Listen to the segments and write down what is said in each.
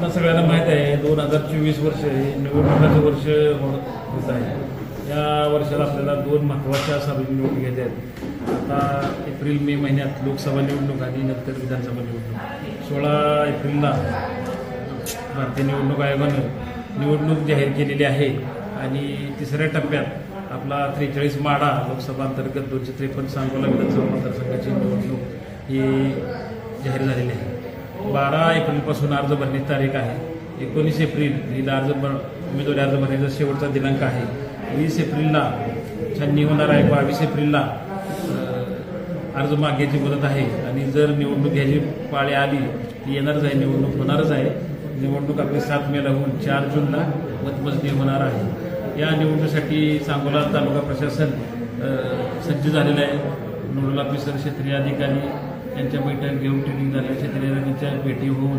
आता सगळ्यांना माहीत आहे दोन हजार चोवीस वर्ष हे निवडणुकाचं वर्ष होत होत आहे. या वर्षाला आपल्याला दोन महत्त्वाच्या सार्वजनिक निवडणूक घ्यायच्या आहेत. आता एप्रिल मे महिन्यात लोकसभा निवडणूक आणि नंतर विधानसभा निवडणूक. सोळा एप्रिलला भारतीय निवडणूक आयोगानं निवडणूक जाहीर केलेली आहे आणि तिसऱ्या टप्प्यात आपला त्रेचाळीस माडा लोकसभा अंतर्गत दोनशे त्रेपन्न सांगोला विधानसभा मतदारसंघाची निवडणूक ही जाहीर झालेली आहे. बारा एप्रिलपासून अर्ज भरण्याची तारीख आहे. एकोणीस एप्रिल हिला अर्ज भर उमेदवारी अर्ज भरण्याचा शेवटचा दिनांक आहे. वीस एप्रिलला छाननी होणार आहे. बावीस एप्रिलला अर्ज मागण्याची मुदत आहे. आणि जर निवडणूक घ्यायची पाळी आली ती येणारच आहे. निवडणूक होणारच आहे. निवडणूक आपली सात मेला होऊन चार जूनला मतमोजणी होणार आहे. या निवडणुकीसाठी सांगोला तालुका प्रशासन सज्ज झालेलं आहे. नोडल ऑफिसर क्षेत्रीय अधिकारी त्यांच्या बैठक घेऊन ट्रेनिंग झाल्या शेतकऱ्यांच्या भेटी होऊन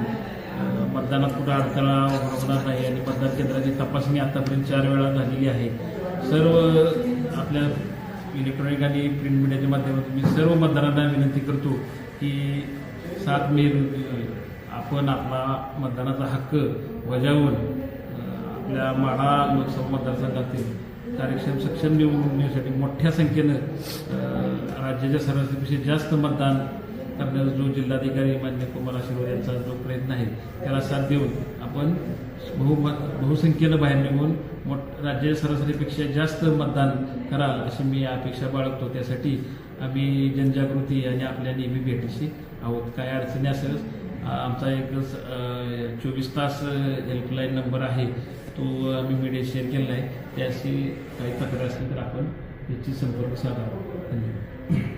मतदानात कुठं अडथळा होणार नाही आणि मतदान केंद्राची तपासणी आतापर्यंत चार वेळा झालेली आहे. सर्व आपल्या इलेक्ट्रॉनिक आणि प्रिंट मीडियाच्या माध्यमातून मी सर्व मतदारांना विनंती करतो की सात मे रोजी आपण आपला मतदानाचा हक्क बजावून आपल्या माढा लोकसभा मतदारसंघातील कार्यक्षम सक्षम निवडणुकीसाठी मोठ्या संख्येनं राज्याच्या सरासरीपेक्षा जास्त मतदान करण्याचा जो जिल्हाधिकारी मान्य कुमार आशीर्वाद यांचा जो प्रयत्न आहे त्याला साथ देऊन आपण बहुमत बहुसंख्येनं बाहेर निघून मोठ राज्य सरासरीपेक्षा जास्त मतदान करा अशी मी अपेक्षा बाळगतो. त्यासाठी आम्ही जनजागृती आणि आपल्या नेहमी भेटीशी आहोत. काय अडचणी असेल आमचा एक चोवीस तास हेल्पलाईन नंबर आहे. तो आम्ही मीडिया शेअर केलेला आहे. त्याशी काही तक्रार असतील तर आपण याची संपर्क साधावा धन्यवाद.